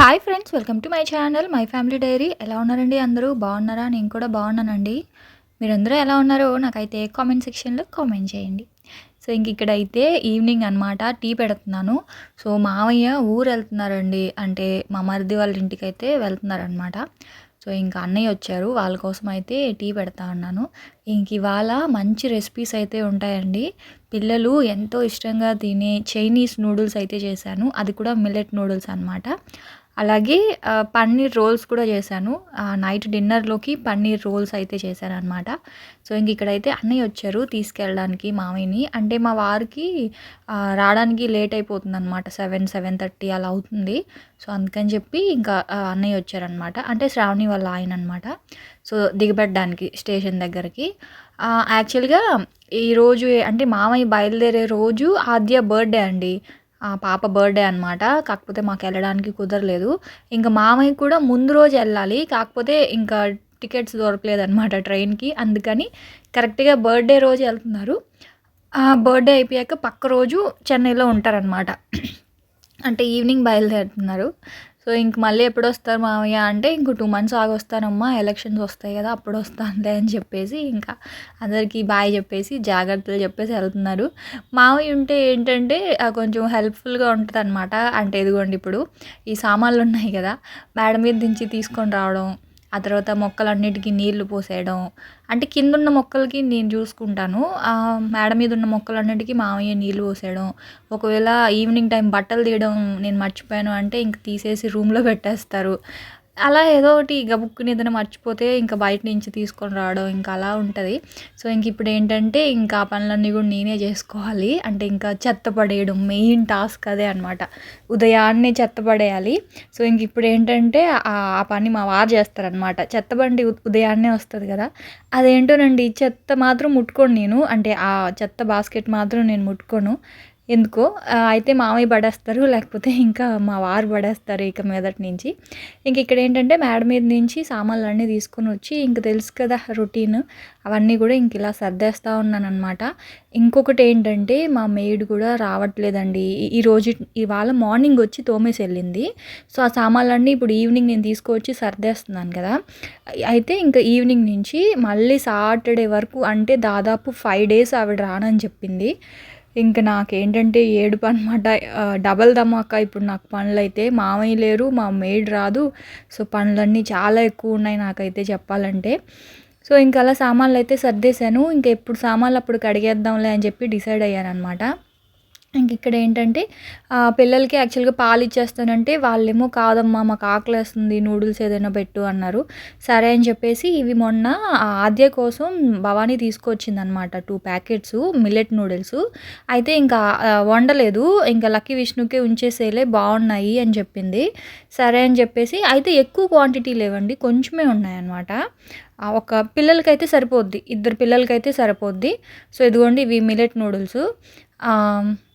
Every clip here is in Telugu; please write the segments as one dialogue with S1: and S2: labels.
S1: Hi friends welcome to my channel my family diary ఎలా ఉన్నారండి అందరూ? బాగున్నారా? నేను కూడా బాగున్నానండి. మీరందరూ ఎలా ఉన్నారో నాకైతే కామెంట్ సెక్షన్లో కామెంట్ చేయండి. సో ఇంక ఇక్కడైతే ఈవినింగ్ అనమాట టీ పెడుతున్నాను. సో మావయ్య ఊరు వెళ్తున్నారండి. అంటే మా మరిది వాళ్ళ ఇంటికి అయితే వెళ్తున్నారనమాట సో ఇంకా అన్నయ్య వచ్చారు వాళ్ళ కోసం అయితే టీ పెడతా ఉన్నాను. ఇంక ఇవాళ మంచి రెసిపీస్ అయితే ఉంటాయండి. పిల్లలు ఎంతో ఇష్టంగా తినే చైనీస్ నూడిల్స్ అయితే చేశాను. అది కూడా మిల్లెట్ నూడిల్స్ అనమాట అలాగే పన్నీర్ రోల్స్ కూడా చేశాను. నైట్ డిన్నర్లోకి పన్నీర్ రోల్స్ అయితే చేశాను అనమాట సో ఇంక ఇక్కడైతే అన్నయ్య వచ్చారు తీసుకెళ్ళడానికి మామయ్యని. అంటే మా వారికి రావడానికి లేట్ అయిపోతుంది అనమాట సెవెన్ సెవెన్ థర్టీ అలా అవుతుంది. సో అందుకని చెప్పి ఇంకా అన్నయ్య వచ్చారనమాట అంటే శ్రావణి వాళ్ళ ఆయన అనమాట సో దిగబెట్టడానికి స్టేషన్ దగ్గరికి. యాక్చువల్గా ఈరోజు అంటే మామయ్య బయలుదేరే రోజు ఆద్య బర్త్డే అండి. పాప బర్త్డే అనమాట కాకపోతే మాకు వెళ్ళడానికి కుదరలేదు. ఇంకా మామయ్య కూడా ముందు రోజు వెళ్ళాలి. కాకపోతే ఇంకా టికెట్స్ దొరకలేదు అనమాట ట్రైన్కి. అందుకని కరెక్ట్గా బర్త్డే రోజు వెళ్తున్నారు. బర్త్డే అయిపోయాక పక్క రోజు చెన్నైలో ఉంటారనమాట అంటే ఈవినింగ్ బయలుదేరుతున్నారు. సో ఇంక మళ్ళీ ఎప్పుడు వస్తారు మామయ్య అంటే ఇంకో టూ మంత్స్ ఆగి వస్తానమ్మా ఎలక్షన్స్ వస్తాయి కదా అప్పుడు వస్తానులే అని చెప్పేసి ఇంకా అందరికీ బాయ్ చెప్పేసి జాగ్రత్తలు చెప్పేసి వెళ్తున్నారు. మామయ్య ఉంటే ఏంటంటే కొంచెం హెల్ప్ఫుల్గా ఉంటుంది అనమాట అంటే ఇదిగోండి ఇప్పుడు ఈ సామాన్లు ఉన్నాయి కదా మేడ మీద దించి తీసుకొని రావడం ఆ తర్వాత మొక్కలన్నిటికీ నీళ్ళు పోసేయడం. అంటే కింద ఉన్న మొక్కలకి నేను చూసుకుంటాను. మేడ మీద ఉన్న మొక్కలన్నిటికీ మామయ్య నీళ్ళు పోసేయడం. ఒకవేళ ఈవినింగ్ టైం బట్టలు తీయడం నేను మర్చిపోయాను అంటే ఇంక తీసేసి రూమ్లో పెట్టేస్తారు. అలా ఏదో ఒకటి ఇక బుక్ని ఏదైనా మర్చిపోతే ఇంకా బయట నుంచి తీసుకొని రావడం ఇంకా అలా ఉంటుంది. సో ఇంక ఇప్పుడు ఏంటంటే ఇంకా ఆ పనులన్నీ కూడా నేనే చేసుకోవాలి. అంటే ఇంకా చెత్త పడేయడం మెయిన్ టాస్క్ అదే అనమాట ఉదయాన్నే చెత్త పడేయాలి. సో ఇంక ఇప్పుడు ఏంటంటే ఆ పని మా వారు చేస్తారనమాట చెత్త బండి ఉదయాన్నే వస్తుంది కదా. అదేంటోనండి చెత్త మాత్రం ముట్టుకోను నేను. అంటే ఆ చెత్త బాస్కెట్ మాత్రం నేను ముట్టుకోను. ఎందుకో అయితే మామయ్య పడేస్తారు లేకపోతే ఇంకా మా వారు పడేస్తారు ఇక మీదటి నుంచి. ఇంక ఇక్కడ ఏంటంటే మేడ మీద నుంచి సామాన్లు అన్నీ తీసుకొని వచ్చి ఇంక తెలుసు కదా రొటీన్ అవన్నీ కూడా ఇంక ఇలా సర్దేస్తూ ఉన్నానమాట ఇంకొకటి ఏంటంటే మా మెయిడ్ కూడా రావట్లేదండి. ఈరోజు ఇవాళ మార్నింగ్ వచ్చి తోమేసి వెళ్ళింది. సో ఆ సామాన్లన్నీ ఇప్పుడు ఈవినింగ్ నేను తీసుకొచ్చి సర్దేస్తున్నాను కదా. అయితే ఇంకా ఈవినింగ్ నుంచి మళ్ళీ సాటర్డే వరకు అంటే దాదాపు ఫైవ్ డేస్ ఆవిడ రానని చెప్పింది. ఇంక నాకేంటంటే ఏడుపు అనమాట డబల్ ధమాకా ఇప్పుడు నాకు పనులు అయితే మామయ్య లేరు మా మేడ్ రాదు. సో పనులన్నీ చాలా ఎక్కువ ఉన్నాయి నాకైతే చెప్పాలంటే. సో ఇంకా అలా సామాన్లు అయితే సర్దేశాను. ఇంకా ఎప్పుడు సామాన్లు అప్పుడు కడిగేద్దాంలే అని చెప్పి డిసైడ్ అయ్యాను అనమాట ఇంక ఇక్కడ ఏంటంటే పిల్లలకి యాక్చువల్గా పాలు ఇచ్చేస్తానంటే వాళ్ళేమో కాదమ్మా మాకు ఆకలేస్తుంది నూడిల్స్ ఏదైనా పెట్టు అన్నారు. సరే అని చెప్పేసి ఇవి మొన్న ఆద్య కోసం భవానీ తీసుకొచ్చింది అనమాట టూ ప్యాకెట్స్ మిల్లెట్ నూడిల్స్. అయితే ఇంకా వండలేదు. ఇంకా లక్కీ విష్ణుకే ఉంచేసేలే బాగున్నాయి అని చెప్పింది. సరే అని చెప్పేసి అయితే ఎక్కువ క్వాంటిటీ లేవండి కొంచెమే ఉన్నాయన్నమాట. ఒక పిల్లలకైతే సరిపోద్ది ఇద్దరు పిల్లలకైతే సరిపోద్ది. సో ఇదిగోండి ఇవి మిల్లెట్ నూడిల్స్.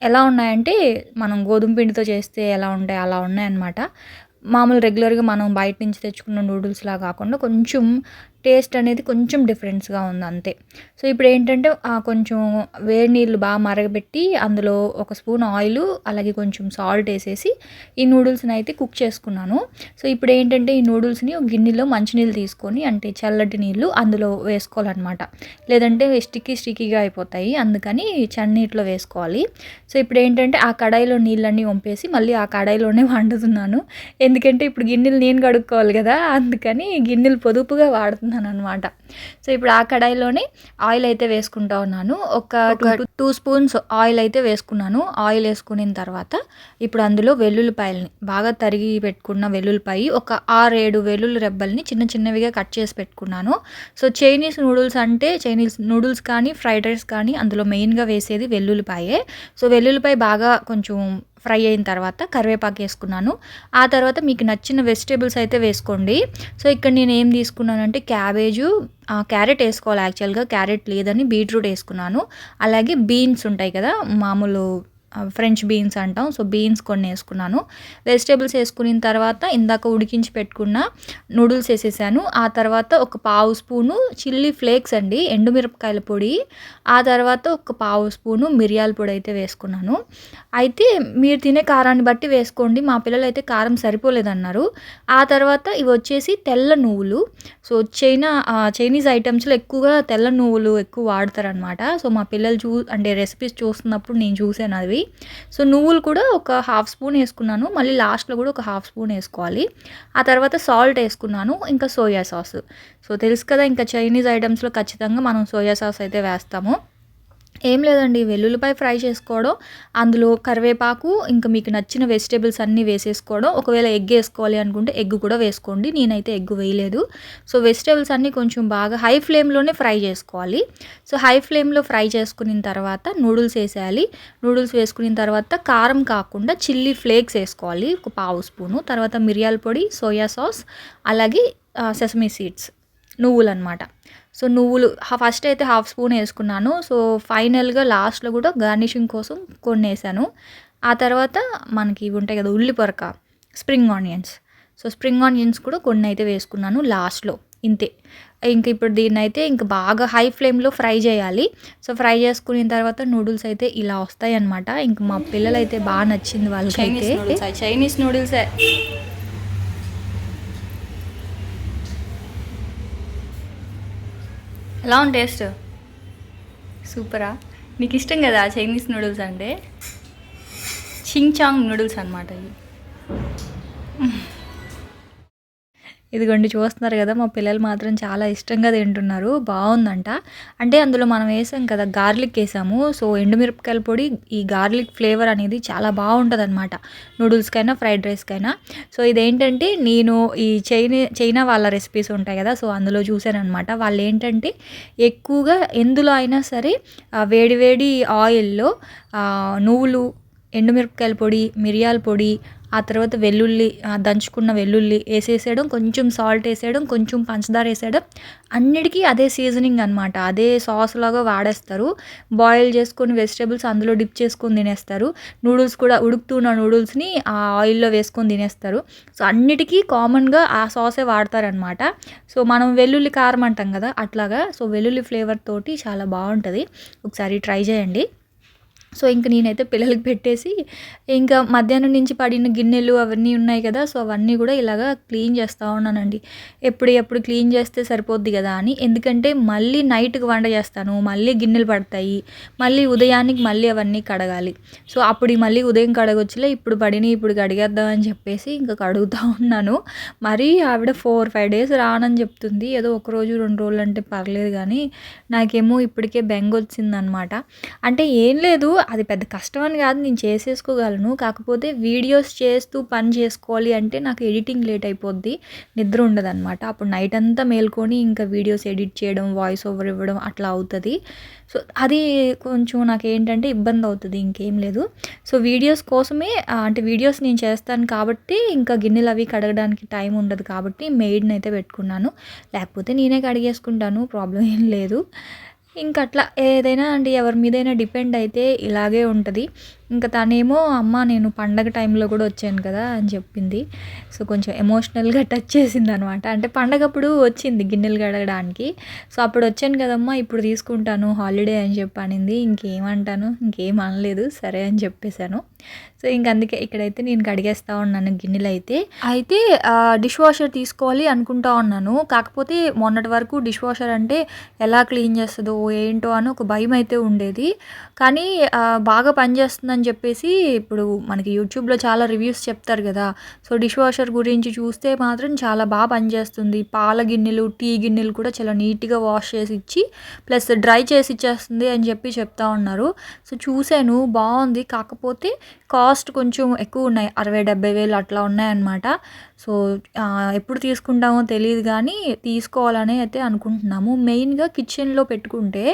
S1: ఎలా ఉన్నాయంటే మనం గోధుమ పిండితో చేస్తే ఎలా ఉంటాయి అలా ఉన్నాయన్నమాట. మామూలు రెగ్యులర్గా మనం బయట నుంచి తెచ్చుకున్న నూడిల్స్లా కాకుండా కొంచెం టేస్ట్ అనేది కొంచెం డిఫరెన్స్గా ఉంది అంతే సో ఇప్పుడు ఏంటంటే కొంచెం వేడి నీళ్ళు బాగా మరగబెట్టి అందులో ఒక స్పూన్ ఆయిల్ అలాగే కొంచెం సాల్ట్ వేసేసి ఈ నూడిల్స్ని అయితే కుక్ చేసుకున్నాను. సో ఇప్పుడు ఏంటంటే ఈ నూడిల్స్ని ఒక గిన్నెలో మంచినీళ్ళు తీసుకొని అంటే చల్లటి నీళ్ళు అందులో వేసుకోవాలన్నమాట. లేదంటే స్టిక్కీ స్టిక్కీగా అయిపోతాయి అందుకని చన్నీటిలో వేసుకోవాలి. సో ఇప్పుడు ఏంటంటే ఆ కడాయిలో నీళ్ళన్నీ వంపేసి మళ్ళీ ఆ కడాయిలోనే వండుతున్నాను. ఎందుకంటే ఇప్పుడు గిన్నెలు నేను కడుక్కోవాలి కదా అందుకని గిన్నెలు పొదుపుగా వాడుతున్నాను. వేసుకుంటున్నాను అనమాట సో ఇప్పుడు ఆ కడాయిలోనే ఆయిల్ అయితే వేసుకుంటా ఉన్నాను. ఒక టూ స్పూన్స్ ఆయిల్ అయితే వేసుకున్నాను. ఆయిల్ వేసుకున్న తర్వాత ఇప్పుడు అందులో వెల్లుల్లిపాయలని బాగా తరిగి పెట్టుకున్న వెల్లుల్లిపాయ ఒక ఆరు ఏడు వెల్లుల్లి రెబ్బల్ని చిన్న చిన్నవిగా కట్ చేసి పెట్టుకున్నాను. సో చైనీస్ నూడిల్స్ అంటే చైనీస్ నూడిల్స్ కానీ ఫ్రైడ్ రైస్ కానీ అందులో మెయిన్గా వేసేది వెల్లుల్లిపాయే. సో వెల్లుల్లిపాయ బాగా కొంచెం ఫ్రై అయిన తర్వాత కరివేపాకు వేసుకున్నాను. ఆ తర్వాత మీకు నచ్చిన వెజిటేబుల్స్ అయితే వేసుకోండి. సో ఇక్కడ నేను ఏం తీసుకున్నానంటే క్యాబేజు క్యారెట్ వేసుకోవాలి యాక్చువల్గా. క్యారెట్ లేదని బీట్రూట్ వేసుకున్నాను. అలాగే బీన్స్ ఉంటాయి కదా మామూలు ఫ్రెంచ్ బీన్స్ అంటాం. సో బీన్స్ కొన్ని వేసుకున్నాను. వెజిటేబుల్స్ వేసుకున్న తర్వాత ఇందాక ఉడికించి పెట్టుకున్న నూడిల్స్ వేసేసాను. ఆ తర్వాత ఒక పావు స్పూను చిల్లీ ఫ్లేక్స్ అండి ఎండుమిరపకాయల పొడి. ఆ తర్వాత ఒక పావు స్పూను మిరియాల పొడి అయితే వేసుకున్నాను. అయితే మీరు తినే కారాన్ని బట్టి వేసుకోండి. మా పిల్లలు అయితే కారం సరిపోలేదన్నారు. ఆ తర్వాత ఇవి వచ్చేసి తెల్ల నువ్వులు. సో చైనా చైనీస్ ఐటమ్స్లో ఎక్కువగా తెల్ల నువ్వులు ఎక్కువ వాడతారనమాట సో మా పిల్లలు చూ అంటే రెసిపీస్ చూస్తున్నప్పుడు నేను చూసాను అవి. సో నువ్వులు కూడా ఒక హాఫ్ స్పూన్ వేసుకున్నాను. మళ్ళీ లాస్ట్లో కూడా ఒక హాఫ్ స్పూన్ వేసుకోవాలి. ఆ తర్వాత సాల్ట్ వేసుకున్నాను ఇంకా సోయా సాస్. సో తెలుసు కదా ఇంకా చైనీస్ ఐటమ్స్లో ఖచ్చితంగా మనం సోయా సాస్ అయితే వేస్తాము. ఏం లేదండి వెల్లుల్లిపాయ ఫ్రై చేసుకోవడం అందులో కరివేపాకు ఇంకా మీకు నచ్చిన వెజిటేబుల్స్ అన్నీ వేసేసుకోవడం ఒకవేళ ఎగ్ వేసుకోవాలి అనుకుంటే ఎగ్ కూడా వేసుకోండి నేనైతే ఎగ్ వేయలేదు. సో వెజిటేబుల్స్ అన్నీ కొంచెం బాగా హై ఫ్లేమ్లోనే ఫ్రై చేసుకోవాలి. సో హై ఫ్లేమ్లో ఫ్రై చేసుకున్న తర్వాత నూడిల్స్ వేసేయాలి. నూడిల్స్ వేసుకున్న తర్వాత కారం కాకుండా చిల్లీ ఫ్లేక్స్ వేసుకోవాలి ఒక పావు స్పూను. తర్వాత మిరియాల పొడి సోయా సాస్ అలాగే సెసమీ సీడ్స్ నువ్వులు అనమాట సో నువ్వులు ఫస్ట్ అయితే హాఫ్ స్పూన్ వేసుకున్నాను. సో ఫైనల్గా లాస్ట్లో కూడా గార్నిషింగ్ కోసం కొన్ని వేసాను ఆ తర్వాత మనకి ఇవి ఉంటాయి కదా ఉల్లి పొరక spring onions so spring onions కూడా కొన్ని అయితే వేసుకున్నాను లాస్ట్లో ఇంతే. ఇంక ఇప్పుడు దీన్ని అయితే ఇంకా బాగా హై ఫ్లేమ్లో ఫ్రై చేయాలి. సో ఫ్రై చేసుకున్న తర్వాత నూడిల్స్ అయితే ఇలా వస్తాయి అనమాట ఇంక మా పిల్లలైతే బాగా నచ్చింది వాళ్ళకైతే. చైనీస్ నూడిల్సే ఎలా ఉంది టేస్ట్. సూపరా. నీకు ఇష్టం కదా చైనీస్ నూడిల్స్ అంటే? చింగ్ చాంగ్ నూడిల్స్ అనమాట ఇవి. ఇదిగోండి చూస్తున్నారు కదా మా పిల్లలు మాత్రం చాలా ఇష్టంగా తింటున్నారు. బాగుందంట. అంటే అందులో మనం వేసాం కదా గార్లిక్ వేసాము. సో ఎండుమిరపకాయల పొడి ఈ గార్లిక్ ఫ్లేవర్ అనేది చాలా బాగుంటుంది అనమాట నూడిల్స్కైనా ఫ్రైడ్ రైస్కైనా. సో ఇదేంటంటే నేను ఈ చైనా చైనా వాళ్ళ రెసిపీస్ ఉంటాయి కదా సో అందులో చూశానమాట అనమాట వాళ్ళు ఏంటంటే ఎక్కువగా ఎందులో అయినా సరే వేడివేడి ఆయిల్లో నువ్వులు ఎండుమిరపకాయల పొడి మిరియాల పొడి ఆ తర్వాత వెల్లుల్లి దంచుకున్న వెల్లుల్లి వేసేసేయడం కొంచెం సాల్ట్ వేసేయడం కొంచెం పంచదార వేసేయడం అన్నిటికీ అదే సీజనింగ్ అనమాట అదే సాస్ లాగా వాడేస్తారు. బాయిల్ చేసుకొని వెజిటేబుల్స్ అందులో డిప్ చేసుకొని తినేస్తారు. నూడిల్స్ కూడా ఉడుకుతున్న నూడిల్స్ని ఆ ఆయిల్లో వేసుకొని తినేస్తారు. సో అన్నిటికీ కామన్గా ఆ సాసే వాడతారనమాట సో మనం వెల్లుల్లి కారం అంటాం కదా అట్లాగా. సో వెల్లుల్లి ఫ్లేవర్ తోటి చాలా బాగుంటుంది. ఒకసారి ట్రై చేయండి. సో ఇంక నేనైతే పిల్లలకి పెట్టేసి ఇంకా మధ్యాహ్నం నుంచి పడిన గిన్నెలు అవన్నీ ఉన్నాయి కదా సో అవన్నీ కూడా ఇలాగా క్లీన్ చేస్తూ ఉన్నానండి. ఎప్పుడు ఎప్పుడు క్లీన్ చేస్తే సరిపోద్ది కదా అని. ఎందుకంటే మళ్ళీ నైట్కి వంట చేస్తాను మళ్ళీ గిన్నెలు పడతాయి మళ్ళీ ఉదయానికి మళ్ళీ అవన్నీ కడగాలి. సో అప్పుడు మళ్ళీ ఉదయం కడగొచ్చులే ఇప్పుడు పడిని ఇప్పుడు కడిగేద్దాం అని చెప్పేసి ఇంకా కడుగుతూ ఉన్నాను. మరీ ఆవిడ ఫోర్ ఫైవ్ డేస్ రానని చెప్తుంది. ఏదో ఒక రోజు రెండు రోజులు అంటే పర్లేదు కానీ నాకేమో ఇప్పటికే బెంగ వచ్చిందనమాట అంటే ఏం లేదు అది పెద్ద కష్టం అని కాదు నేను చేసేసుకోగలను. కాకపోతే వీడియోస్ చేస్తూ పని చేసుకోవాలి అంటే నాకు ఎడిటింగ్ లేట్ అయిపోద్ది నిద్ర ఉండదు అనమాట అప్పుడు నైట్ అంతా మేల్కొని ఇంకా వీడియోస్ ఎడిట్ చేయడం వాయిస్ ఓవర్ ఇవ్వడం అట్లా అవుతుంది. సో అది కొంచెం నాకు ఏంటంటే ఇబ్బంది అవుతుంది ఇంకేం లేదు. సో వీడియోస్ కోసమే అంటే వీడియోస్ నేను చేస్తాను కాబట్టి ఇంకా గిన్నెలు అవి కడగడానికి టైం ఉండదు కాబట్టి మెయిడ్ని అయితే పెట్టుకున్నాను. లేకపోతే నేనే కడిగేసుకుంటాను ప్రాబ్లం ఏం లేదు. ఇంకట్లా ఏదైనా అండి ఎవరి మీదైనా డిపెండ్ అయితే ఇలాగే ఉంటుంది. ఇంకా తనేమో అమ్మ నేను పండగ టైంలో కూడా వచ్చాను కదా అని చెప్పింది. సో కొంచెం ఎమోషనల్గా టచ్ చేసింది అనమాట అంటే పండగప్పుడు వచ్చింది గిన్నెలు కడగడానికి. సో అప్పుడు వచ్చాను కదమ్మా ఇప్పుడు తీసుకుంటాను హాలిడే అని చెప్పి అనింది ఇంకేమంటాను ఇంకేం అనలేదు సరే అని చెప్పేశాను. సో ఇంక అందుకే ఇక్కడైతే నేను కడిగేస్తా ఉన్నాను గిన్నెలు అయితే. అయితే డిష్ వాషర్ తీసుకోవాలి అనుకుంటా ఉన్నాను. కాకపోతే మొన్నటి వరకు డిష్ వాషర్ అంటే ఎలా క్లీన్ చేస్తుందో ఏంటో అని ఒక భయం అయితే ఉండేది. కానీ బాగా పనిచేస్తుంది అని చెప్పేసి ఇప్పుడు మనకి యూట్యూబ్లో చాలా రివ్యూస్ చెప్తారు కదా. సో డిష్ వాషర్ గురించి చూస్తే మాత్రం చాలా బాగా పనిచేస్తుంది పాల గిన్నెలు టీ గిన్నెలు కూడా చాలా నీట్గా వాష్ చేసి ఇచ్చి ప్లస్ డ్రై చేసి ఇచ్చేస్తుంది అని చెప్పి చెప్తా ఉన్నారు. సో చూశాను బాగుంది. కాకపోతే కాస్ట్ కొంచెం ఎక్కువ ఉన్నాయి. అరవై డెబ్బై వేలు అట్లా ఉన్నాయన్నమాట. సో ఎప్పుడు తీసుకుంటామో తెలియదు కానీ తీసుకోవాలని అయితే అనుకుంటున్నాము. మెయిన్గా కిచెన్లో పెట్టుకుంటే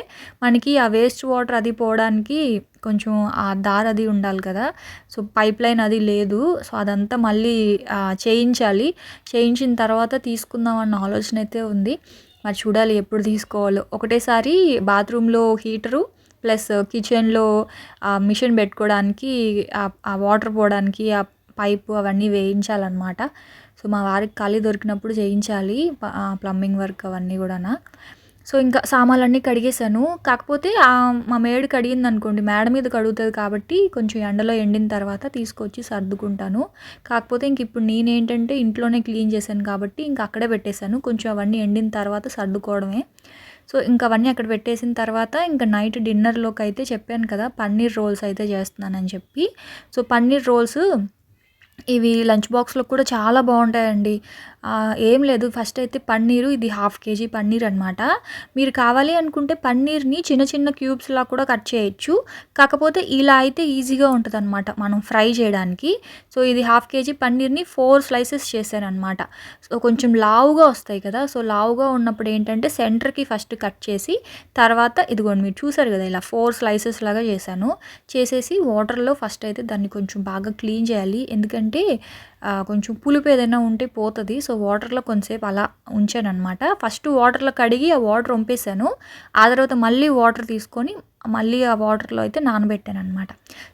S1: మనకి ఆ వేస్ట్ వాటర్ అది పోవడానికి కొంచెం ఆ దారి అది ఉండాలి కదా. సో పైప్ లైన్ అది లేదు. సో అదంతా మళ్ళీ చేయించాలి. చేయించిన తర్వాత తీసుకుందాం అన్న ఆలోచన అయితే ఉంది. మరి చూడాలి ఎప్పుడు తీసుకోవాలో. ఒకటేసారి బాత్రూంలో హీటరు ప్లస్ కిచెన్లో మిషన్ పెట్టుకోవడానికి ఆ- వాటర్ పోవడానికి ఆ పైపు అవన్నీ వేయించాలన్నమాట. సో మా వారికి ఖాళీ దొరికినప్పుడు చేయించాలి. ప్లంబింగ్ వర్క్ అవన్నీ కూడా సో ఇంకా సామాన్లన్నీ కడిగేశాను. కాకపోతే మా మేడు కడిగింది అనుకోండి మేడ మీద కడుగుతుంది కాబట్టి కొంచెం ఎండలో ఎండిన తర్వాత తీసుకొచ్చి సర్దుకుంటాను. కాకపోతే ఇంక ఇప్పుడు నేనేంటంటే ఇంట్లోనే క్లీన్ చేశాను కాబట్టి ఇంకా అక్కడే పెట్టేశాను. కొంచెం అవన్నీ ఎండిన తర్వాత సర్దుకోవడమే. సో ఇంకా అవన్నీ అక్కడ పెట్టేసిన తర్వాత ఇంకా నైట్ డిన్నర్లోకి అయితే చెప్పాను కదా పన్నీర్ రోల్స్ అయితే చేస్తున్నానని చెప్పి. సో పన్నీర్ రోల్స్ ఇవి లంచ్ బాక్స్లో కూడా చాలా బాగుంటాయండి. ఏం లేదు. ఫస్ట్ అయితే పన్నీరు ఇది హాఫ్ కేజీ పన్నీర్ అనమాట మీరు కావాలి అనుకుంటే పన్నీర్ని చిన్న చిన్న క్యూబ్స్లా కూడా కట్ చేయొచ్చు. కాకపోతే ఇలా అయితే ఈజీగా ఉంటుంది అనమాట మనం ఫ్రై చేయడానికి. సో ఇది హాఫ్ కేజీ పన్నీర్ని ఫోర్ స్లైసెస్ చేశాను అనమాట సో కొంచెం లావుగా వస్తాయి కదా. సో లావుగా ఉన్నప్పుడు ఏంటంటే సెంటర్కి ఫస్ట్ కట్ చేసి తర్వాత ఇదిగోండి మీరు చూసారు కదా ఇలా ఫోర్ స్లైసెస్ లాగా చేశాను. చేసేసి వాటర్లో ఫస్ట్ అయితే దాన్ని కొంచెం బాగా క్లీన్ చేయాలి. ఎందుకంటే కొంచెం పులుపు ఏదైనా ఉంటే పోతుంది. సో వాటర్లో కొంతసేపు అలా ఉంచాను అనమాట ఫస్ట్ వాటర్లో కడిగి ఆ వాటర్ వంపేశాను ఆ తర్వాత మళ్ళీ వాటర్ తీసుకొని మళ్ళీ ఆ వాటర్లో అయితే నానబెట్టాను అనమాట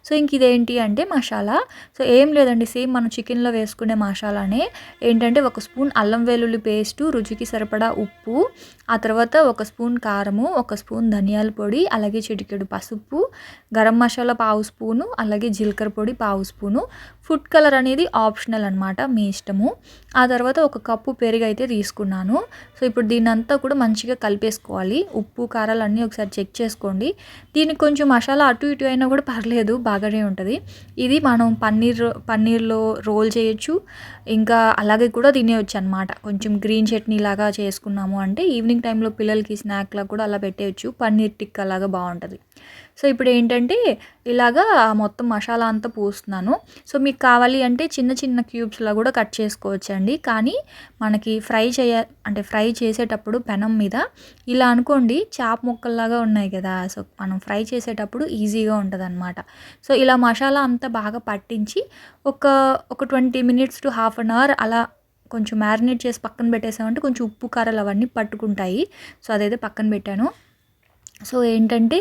S1: సో ఇంక ఇదేంటి అంటే మసాలా. సో ఏం లేదండి సేమ్ మనం చికెన్లో వేసుకునే మసాలానే. ఏంటంటే ఒక స్పూన్ అల్లం వెల్లుల్లి పేస్టు రుచికి సరిపడా ఉప్పు ఆ తర్వాత ఒక స్పూన్ కారము ఒక స్పూన్ ధనియాల పొడి అలాగే చిటికెడు పసుపు గరం మసాలా పావు స్పూను అలాగే జీలకర్ర పొడి పావు స్పూను. ఫుడ్ కలర్ అనేది ఆప్షనల్ అనమాట మీ ఇష్టము. ఆ తర్వాత ఒక కప్పు పెరుగు అయితే తీసుకున్నాను. సో ఇప్పుడు దీనంతా కూడా మంచిగా కలిపేసుకోవాలి. ఉప్పు కారాలు అన్నీ ఒకసారి చెక్ చేసుకోండి. దీనికి కొంచెం మసాలా అటు ఇటు అయినా కూడా పర్లేదు బాగానే ఉంటుంది. ఇది మనం పన్నీర్ పన్నీర్లో రోల్ చేయొచ్చు. ఇంకా అలాగే కూడా తినేయచ్చు అనమాట కొంచెం గ్రీన్ చట్నీ లాగా చేసుకున్నాము అంటే ఈవినింగ్ టైంలో పిల్లలకి స్నాక్లా కూడా అలా పెట్టేయచ్చు. పన్నీర్ టిక్కా లాగా బాగుంటుంది. సో ఇప్పుడు ఏంటంటే ఇలాగా మొత్తం మసాలా అంతా పూస్తున్నాను. సో మీకు కావాలి అంటే చిన్న చిన్న క్యూబ్స్లా కూడా కట్ చేసుకోవచ్చండి. కానీ మనకి ఫ్రై చేయ అంటే ఫ్రై చేసేటప్పుడు పెనం మీద ఇలా అనుకోండి చాప్ ముక్కల్లాగా ఉన్నాయి కదా. సో మనం ఫ్రై చేసేటప్పుడు ఈజీగా ఉంటుంది సో ఇలా మసాలా అంతా బాగా పట్టించి ఒక ఒక twenty minutes to half an hour అలా కొంచెం మ్యారినేట్ చేసి పక్కన పెట్టేసామంటే కొంచెం ఉప్పు కారాలు అవన్నీ పట్టుకుంటాయి. సో అదైతే పక్కన పెట్టాను. సో ఏంటంటే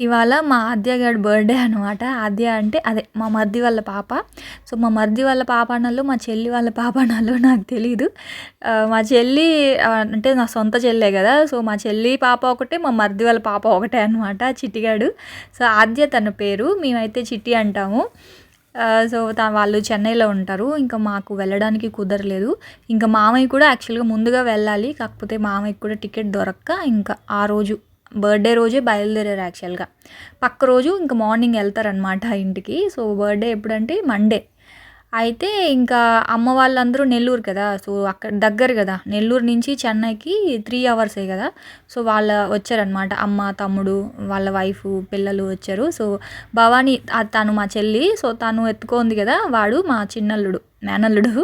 S1: ఇవాళ మా ఆద్య గారి బర్త్డే అనమాట ఆద్య అంటే అదే మా మర్ది వాళ్ళ పాప. సో మా మర్ది వాళ్ళ పాప అనాలో మా చెల్లి వాళ్ళ పాప అనాలో నాకు తెలీదు. మా చెల్లి అంటే నా సొంత చెల్లే కదా. సో మా చెల్లి పాప ఒకటే మా మర్ది వాళ్ళ పాప ఒకటే అనమాట చిట్టిగాడు. సో ఆద్య తన పేరు మేమైతే చిట్టి అంటాము. సో వాళ్ళు చెన్నైలో ఉంటారు. ఇంకా మాకు వెళ్ళడానికి కుదరలేదు. ఇంకా మామయ్య కూడా యాక్చువల్గా ముందుగా వెళ్ళాలి. కాకపోతే మామయ్యకి కూడా టికెట్ దొరక్క. ఇంకా ఆ రోజు బర్త్డే రోజే బయలుదేరారు యాక్చువల్గా. పక్క రోజు ఇంకా మార్నింగ్ వెళ్తారనమాట ఇంటికి. సో బర్త్డే ఎప్పుడంటే మండే. అయితే ఇంకా అమ్మ వాళ్ళందరూ నెల్లూరు కదా. సో అక్కడ దగ్గర కదా. నెల్లూరు నుంచి చెన్నైకి త్రీ అవర్సే కదా. సో వాళ్ళ వచ్చారనమాట అమ్మ తమ్ముడు వాళ్ళ వైఫ్ పిల్లలు వచ్చారు. సో భవానీ తను మా చెల్లి. సో తను ఎత్తుకోంది కదా. వాడు మా చిన్నల్లుడు. మేనల్లుడు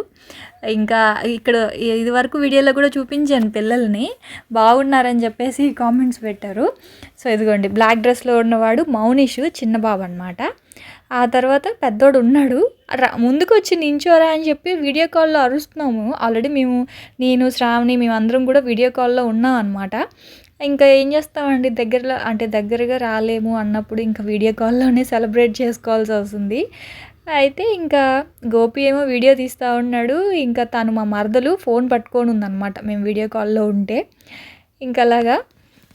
S1: ఇంకా ఇక్కడ ఇది వరకు వీడియోలో కూడా చూపించాను పిల్లల్ని. బాగున్నారని చెప్పేసి కామెంట్స్ పెట్టారు. సో ఇదిగోండి బ్లాక్ డ్రెస్లో ఉన్నవాడు మౌనిష్ చిన్న బాబు అనమాట ఆ తర్వాత పెద్దోడు ఉన్నాడు. ముందుకు వచ్చి నించోరా అని చెప్పి వీడియో కాల్లో అరుస్తున్నాము. ఆల్రెడీ మేము నేను శ్రావణి మేమందరం కూడా వీడియో కాల్లో ఉన్నాం అనమాట ఇంకా ఏం చేస్తామండి? దగ్గరలో అంటే దగ్గరగా రాలేము అన్నప్పుడు ఇంకా వీడియో కాల్లోనే సెలబ్రేట్ చేసుకోవాల్సి వస్తుంది. అయితే ఇంకా గోపి ఏమో వీడియో తీస్తూ ఉన్నాడు. ఇంకా తను మా మరదలు ఫోన్ పట్టుకొని ఉందన్నమాట. మేము వీడియో కాల్లో ఉంటే. ఇంకా అలాగా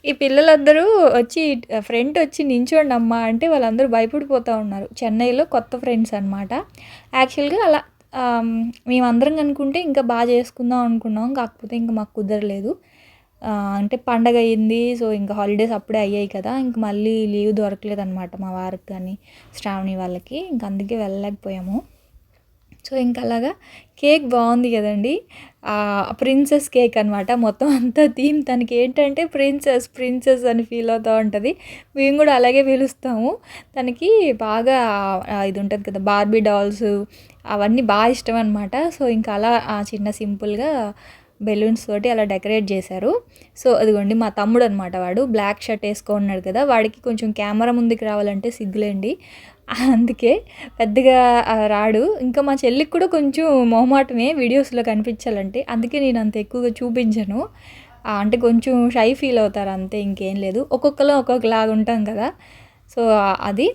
S1: ఈ పిల్లలందరూ వచ్చి ఫ్రెండ్ వచ్చి నించోండి అమ్మా అంటే వాళ్ళందరూ భయపడిపోతూ ఉన్నారు. చెన్నైలో కొత్త ఫ్రెండ్స్ అనమాట యాక్చువల్గా అలా మేమందరం అనుకుంటే ఇంకా బాగా చేసుకుందాం అనుకున్నాం. కాకపోతే ఇంకా మాకు కుదరలేదు. అంటే పండగ అయింది సో ఇంకా హాలిడేస్ అప్పుడే అయ్యాయి కదా ఇంక మళ్ళీ లీవ్ దొరకలేదు అనమాట మా వారికి కానీ శ్రావణి వాళ్ళకి ఇంక అందుకే వెళ్ళలేకపోయాము. సో ఇంకా అలాగా కేక్ బాగుంది కదండి. ప్రిన్సెస్ కేక్ అనమాట మొత్తం అంతా థీమ్ తనకి ఏంటంటే ప్రిన్సెస్ ప్రిన్సెస్ అని ఫీల్ అవుతూ ఉంటుంది. మేము కూడా అలాగే పిలుస్తాము. తనకి బాగా ఇది ఉంటుంది కదా బార్బీ డాల్స్ అవన్నీ బాగా ఇష్టం అనమాట సో ఇంకా అలా ఆ, చిన్న సింపుల్గా బెలూన్స్ తోటి అలా డెకరేట్ చేశారు. సో అదిగోండి మా తమ్ముడు అనమాట వాడు. బ్లాక్ షర్ట్ వేసుకున్నాడు కదా. వాడికి కొంచెం కెమెరా ముందుకు రావాలంటే సిగ్గులేండి. అందుకే పెద్దగా రాడు. ఇంకా మా చెల్లికి కూడా కొంచెం మొహమాటమే వీడియోస్లో కనిపించాలంటే. అందుకే నేను అంత ఎక్కువగా చూపించను. అంటే కొంచెం షై ఫీల్ అవుతారు అంతే ఇంకేం లేదు. ఒక్కొక్కరు ఒక్కొక్కలాగా ఉంటాం కదా. సో అది.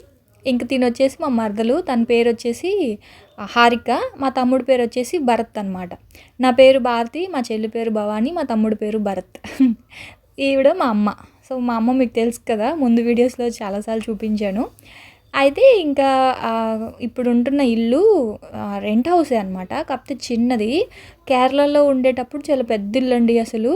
S1: ఇంక తిని వచ్చేసి మా మరదలు తన పేరు వచ్చేసి హారిక మా తమ్ముడు పేరు వచ్చేసి భరత్ అనమాట నా పేరు భారతి మా చెల్లి పేరు భవాని మా తమ్ముడు పేరు భరత్. ఈవిడ మా అమ్మ. సో మా అమ్మ మీకు తెలుసు కదా ముందు వీడియోస్లో చాలాసార్లు చూపించాను. అయితే ఇంకా ఇప్పుడు ఉంటున్న ఇల్లు రెంట్ హౌసే అనమాట కాకపోతే చిన్నది. కేరళలో ఉండేటప్పుడు చాలా పెద్ద ఇల్లు అండి అసలు.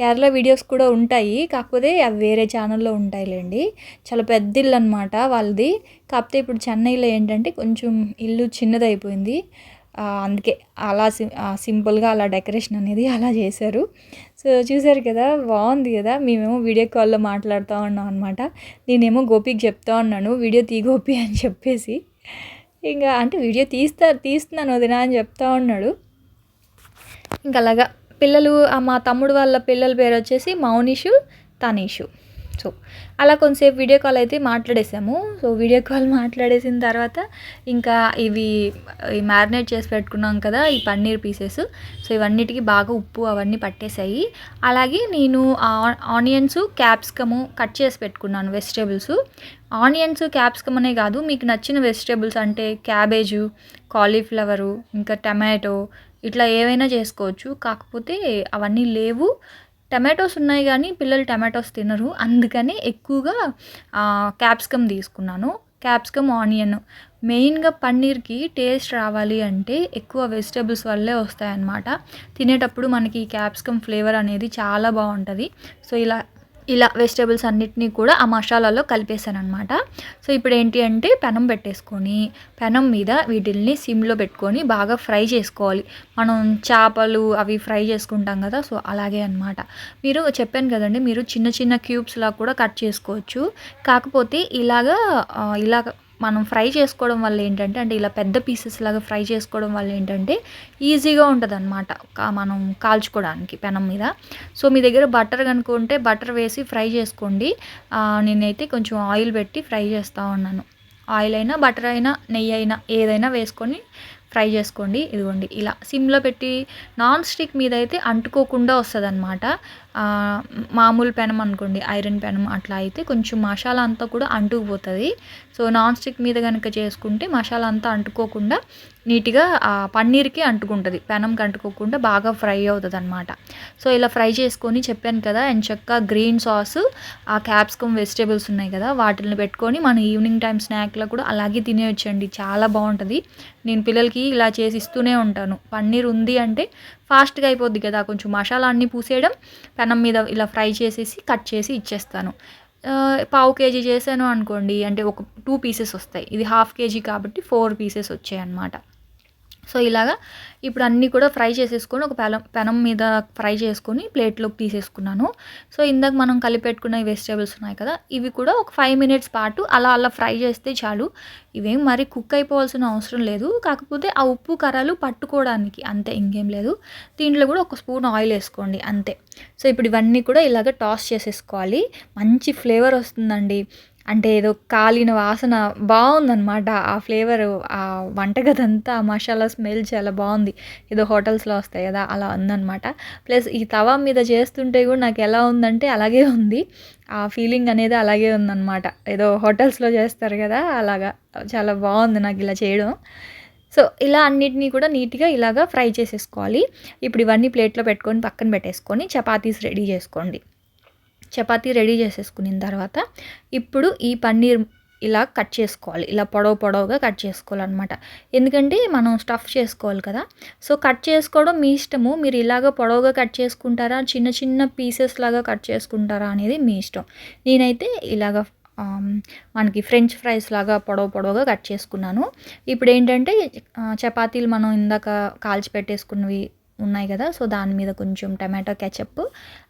S1: కేరళ వీడియోస్ కూడా ఉంటాయి. కాకపోతే అవి వేరే ఛానల్లో ఉంటాయిలేండి. చాలా పెద్ద ఇల్లు అనమాట వాళ్ళది. కాకపోతే ఇప్పుడు చెన్నైలో ఏంటంటే కొంచెం ఇల్లు చిన్నది అయిపోయింది అందుకే అలా సింపుల్గా అలా డెకరేషన్ అనేది అలా చేశారు. సో చూసారు కదా బాగుంది కదా? మేమేమో వీడియో కాల్లో మాట్లాడుతూ ఉన్నాం అనమాట నేనేమో గోపికి చెప్తా ఉన్నాను వీడియో తీ గోపి అని చెప్పేసి. ఇంకా అంటే వీడియో తీస్తా తీస్తున్నాను వదినా అని చెప్తా ఉన్నాడు. ఇంకా అలాగా పిల్లలు మా తమ్ముడు వాళ్ళ పిల్లల పేరు వచ్చేసి మౌనిషు తనీషు. సో అలా కొంతసేపు వీడియో కాల్ అయితే మాట్లాడేసాము సో వీడియో కాల్ మాట్లాడేసిన తర్వాత ఇంకా ఇవి మ్యారినేట్ చేసి పెట్టుకున్నాం కదా ఈ పన్నీర్ పీసెస్ సో ఇవన్నిటికీ బాగా ఉప్పు అవన్నీ పట్టేసాయి అలాగే నేను ఆనియన్స్ క్యాప్సికము కట్ చేసి పెట్టుకున్నాను వెజిటేబుల్స్ ఆనియన్స్ క్యాప్సికమ్ అనే కాదు మీకు నచ్చిన వెజిటేబుల్స్ అంటే క్యాబేజు కాలీఫ్లవరు ఇంకా టమాటో ఇట్లా ఏవైనా చేసుకోవచ్చు. కాకపోతే అవన్నీ లేవు. టమాటోస్ ఉన్నాయి కానీ పిల్లలు టమాటోస్ తినరు. అందుకని ఎక్కువగా క్యాప్సికమ్ తీసుకున్నాను. Capsicum onion. మెయిన్గా పన్నీర్కి టేస్ట్ రావాలి అంటే ఎక్కువ వెజిటేబుల్స్ వల్లే వస్తాయన్నమాట. తినేటప్పుడు మనకి క్యాప్సికమ్ ఫ్లేవర్ అనేది చాలా బాగుంటుంది. సో ఇలా ఇలా వెజిటేబుల్స్ అన్నిటినీ కూడా ఆ మసాలాలో కలిపేశాను అనమాట సో ఇప్పుడు ఏంటి అంటే పెనం పెట్టేసుకొని పెనం మీద వీటిల్ని సిమ్లో పెట్టుకొని బాగా ఫ్రై చేసుకోవాలి. మనం చేపలు అవి ఫ్రై చేసుకుంటాం కదా సో అలాగే అనమాట మీరు చెప్పాను కదండి మీరు చిన్న చిన్న క్యూబ్స్లా కూడా కట్ చేసుకోవచ్చు. కాకపోతే ఇలాగా ఇలాగ మనం ఫ్రై చేసుకోవడం వల్ల ఏంటంటే అంటే ఇలా పెద్ద పీసెస్ లాగా ఫ్రై చేసుకోవడం వల్ల ఏంటంటే ఈజీగా ఉంటుంది అనమాట మనం కాల్చుకోవడానికి పెనం మీద. సో మీ దగ్గర బటర్ కనుక్కుంటే బటర్ వేసి ఫ్రై చేసుకోండి. నేనైతే కొంచెం ఆయిల్ పెట్టి ఫ్రై చేస్తూ ఉన్నాను. ఆయిల్ అయినా బటర్ అయినా నెయ్యి అయినా ఏదైనా వేసుకొని ఫ్రై చేసుకోండి. ఇదిగోండి ఇలా సిమ్లో పెట్టి నాన్ స్టిక్ మీద అయితే అంటుకోకుండా వస్తుంది అనమాట మామూలు పెనం అనుకోండి ఐరన్ పెనం అట్లా అయితే కొంచెం మసాలా అంతా కూడా అంటుకుపోతుంది. సో నాన్ స్టిక్ మీద కనుక చేసుకుంటే మసాలా అంతా అంటుకోకుండా నీట్గా ఆ పన్నీర్కి అంటుకుంటుంది. పెనంకి అంటుకోకుండా బాగా ఫ్రై అవుతుంది అనమాట సో ఇలా ఫ్రై చేసుకొని చెప్పాను కదా అండ్ గ్రీన్ సాస్ ఆ క్యాప్సికమ్ వెజిటేబుల్స్ ఉన్నాయి కదా వాటిని పెట్టుకొని మన ఈవినింగ్ టైం స్నాక్లో కూడా అలాగే తినేయొచ్చండి. చాలా బాగుంటుంది నేను పిల్లలకి ఇలా చేసి ఇస్తూనే ఉంటాను. పన్నీర్ ఉంది అంటే ఫాస్ట్గా అయిపోద్ది కదా కొంచెం మసాలా అన్నీ పూసేయడం పెనం మీద ఇలా ఫ్రై చేసేసి కట్ చేసి ఇచ్చేస్తాను. పావు కేజీ చేశాను అనుకోండి అంటే ఒక టూ పీసెస్ వస్తాయి. ఇది హాఫ్ కేజీ కాబట్టి ఫోర్ పీసెస్ వచ్చాయి అన్నమాట సో ఇలాగా ఇప్పుడు అన్నీ కూడా ఫ్రై చేసేసుకొని ఒక పెనం పెనం మీద ఫ్రై చేసుకొని ప్లేట్లోకి తీసేసుకున్నాను. సో ఇందాక మనం కలిపెట్టుకున్న వెజిటేబుల్స్ ఉన్నాయి కదా ఇవి కూడా ఒక ఫైవ్ మినిట్స్ పాటు అలా అలా ఫ్రై చేస్తే చాలు. ఇవేం మరి కుక్ అయిపోవాల్సిన అవసరం లేదు. కాకపోతే ఆ ఉప్పు కర్రలు పట్టుకోవడానికి అంతే ఇంకేం లేదు. దీంట్లో కూడా ఒక స్పూన్ ఆయిల్ వేసుకోండి అంతే. సో ఇప్పుడు ఇవన్నీ కూడా ఇలాగ టాస్ చేసేసుకోవాలి. మంచి ఫ్లేవర్ వస్తుందండి. అంటే ఏదో కాలిన వాసన బాగుందనమాట ఆ ఫ్లేవర్ ఆ వంటగది అంతా మసాలా స్మెల్ చాలా బాగుంది. ఏదో హోటల్స్లో వస్తాయి కదా అలా ఉందనమాట ప్లస్ ఈ తవా మీద చేస్తుంటే కూడా నాకు ఎలా ఉందంటే అలాగే ఉంది. ఆ ఫీలింగ్ అనేది అలాగే ఉందన్నమాట. ఏదో హోటల్స్లో చేస్తారు కదా అలాగా. చాలా బాగుంది నాకు ఇలా చేయడం. సో ఇలా అన్నిటినీ కూడా నీట్గా ఇలాగా ఫ్రై చేసేసుకోవాలి. ఇప్పుడు ఇవన్నీ ప్లేట్లో పెట్టుకొని పక్కన పెట్టేసుకొని చపాతీస్ రెడీ చేసుకోండి. చపాతీ రెడీ చేసేసుకున్న తర్వాత ఇప్పుడు ఈ పన్నీర్ ఇలా కట్ చేసుకోవాలి. ఇలా పొడవు పొడవుగా కట్ చేసుకోవాలన్నమాట. ఎందుకంటే మనం స్టఫ్ చేసుకోవాలి కదా. సో కట్ చేసుకోవడం మీ ఇష్టము. మీరు ఇలాగ పొడవుగా కట్ చేసుకుంటారా? చిన్న చిన్న పీసెస్ లాగా కట్ చేసుకుంటారా అనేది మీ ఇష్టం. నేనైతే ఇలాగ మనకి ఫ్రెంచ్ ఫ్రైస్ లాగా పొడవు పొడవుగా కట్ చేసుకున్నాను. ఇప్పుడు ఏంటంటే చపాతీలు మనం ఇందాక కాల్చి పెట్టేసుకున్నవి ఉన్నాయి కదా. సో దాని మీద కొంచెం టమాటో కెచప్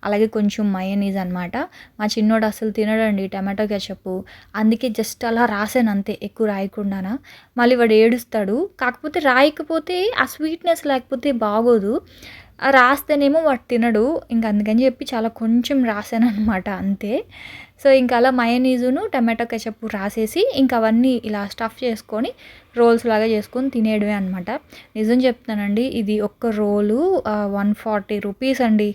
S1: అలాగే కొంచెం మయనీస్ అనమాట మా చిన్నోడు అసలు తినడండి టమాటో కెచప్. అందుకే జస్ట్ అలా రాసాను అంతే ఎక్కువ రాయకుండానా. మళ్ళీ వాడు ఏడుస్తాడు. కాకపోతే రాయకపోతే ఆ స్వీట్నెస్ లేకపోతే బాగోదు. రాస్తేనేమో వాడు తినడు. ఇంక అందుకని చెప్పి చాలా కొంచెం రాసాను అనమాట అంతే. సో ఇంకా అలా మయనీజును టమాటో కెచప్ రాసేసి ఇంకా అవన్నీ ఇలా స్టఫ్ చేసుకొని రోల్స్ లాగా చేసుకొని తినేయడమే అనమాట నిజం చెప్తానండి ఇది ఒక్క రోలు వన్ ఫార్టీ రూపీస్ అండి.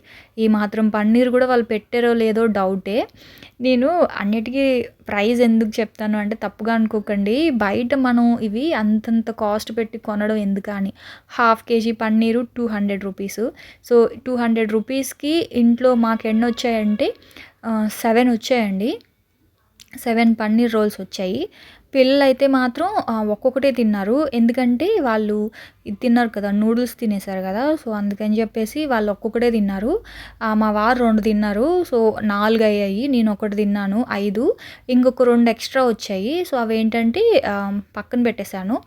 S1: ఈ మాత్రం పన్నీర్ కూడా వాళ్ళు పెట్టారో లేదో డౌటే. నేను అన్నిటికీ ప్రైస్ ఎందుకు చెప్తాను అంటే తప్పుగా అనుకోకండి. బయట మనం ఇవి అంతంత కాస్ట్ పెట్టి కొనడం ఎందుకు అని half KG paneer two hundred rupees. So two hundred రూపీస్కి ఇంట్లో మాకు ఎన్ని వచ్చాయంటే సెవెన్ వచ్చాయండి. సెవెన్ పన్నీర్ రోల్స్ వచ్చాయి. పిల్లలైతే మాత్రం ఒక్కొక్కటే తిన్నారు. ఎందుకంటే వాళ్ళు ఇది తిన్నారు కదా నూడిల్స్ తినేసారు కదా. సో అందుకని చెప్పేసి వాళ్ళు ఒక్కొక్కటే తిన్నారు. మా వారు రెండు తిన్నారు. సో నాలుగు అయ్యాయి. నేను ఒకటి తిన్నాను ఐదు. ఇంకొక రెండు ఎక్స్ట్రా వచ్చాయి. సో అవి ఏంటంటే పక్కన పెట్టేశాను.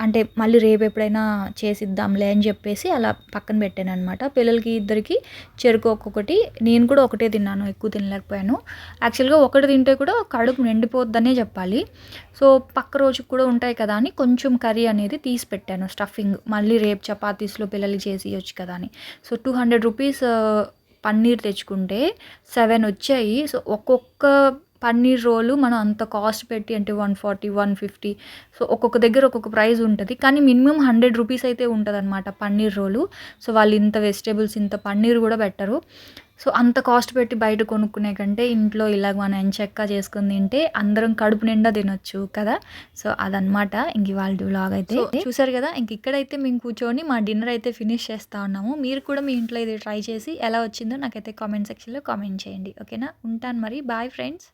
S1: అంటే మళ్ళీ రేపు ఎప్పుడైనా చేసిద్దాంలే అని చెప్పేసి అలా పక్కన పెట్టాను అనమాట పిల్లలకి ఇద్దరికి చెరుకు ఒక్కొక్కటి. నేను కూడా ఒకటే తిన్నాను ఎక్కువ తినలేకపోయాను. యాక్చువల్గా ఒకటి తింటే కూడా కడుపు నిండిపోద్దనే చెప్పాలి. సో పక్క రోజుకి కూడా ఉంటాయి కదా అని కొంచెం కర్రీ అనేది తీసి పెట్టాను స్టఫింగ్. మళ్ళీ రేపు చపాతీస్లో పిల్లలకి చేసి ఇవ్వచ్చు కదా అని. So two hundred rupees paneer తెచ్చుకుంటే సెవెన్ వచ్చాయి. సో ఒక్కొక్క పన్నీర్ రోలు మనం అంత కాస్ట్ పెట్టి అంటే one forty one fifty so ఒక్కొక్క దగ్గర ఒక్కొక్క ప్రైస్ ఉంటుంది. కానీ మినిమం హండ్రెడ్ రూపీస్ అయితే ఉంటుంది అనమాట పన్నీర్ రోలు. సో వాళ్ళు ఇంత వెజిటేబుల్స్ ఇంత పన్నీర్ కూడా పెట్టరు. సో అంత కాస్ట్ పెట్టి బయట కొనుక్కునే కంటే ఇంట్లో ఇలాగ మనం ఎంచక్క చేసుకుని తింటే అందరం కడుపు నిండా తినొచ్చు కదా. సో అదనమాట ఇంక ఇవాళ వ్లాగ్ అయితే. చూసారు కదా ఇంక ఇక్కడైతే మేము కూర్చొని మా డిన్నర్ అయితే ఫినిష్ చేస్తూ ఉన్నాము. మీరు కూడా మీ ఇంట్లో ఇది ట్రై చేసి ఎలా వచ్చిందో నాకైతే కామెంట్ సెక్షన్లో కామెంట్ చేయండి. ఓకేనా ఉంటాను మరి. Bye friends